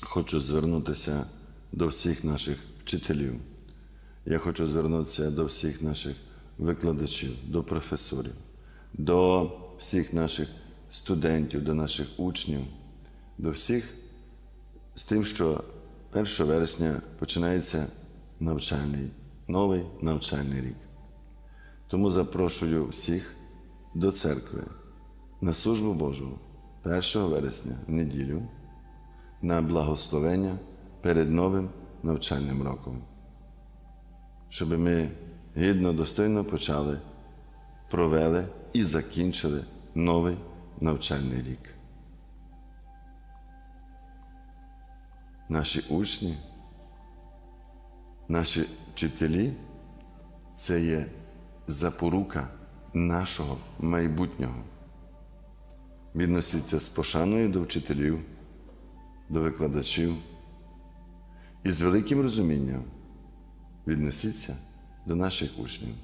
хочу звернутися до всіх наших вчителів. Я хочу звернутися до всіх наших викладачів, до професорів, до всіх наших студентів, до наших учнів, до всіх з тим, що 1 вересня починається навчальний, новий навчальний рік. Тому запрошую всіх до церкви на службу Божу 1 вересня в неділю на благословення перед новим навчальним роком, щоб ми гідно, достойно почали, провели і закінчили новий навчальний рік. Наші учні, наші вчителі це є запорука нашого майбутнього. Відносіться з пошаною до вчителів, до викладачів і з великим розумінням відносіться до наших учнів.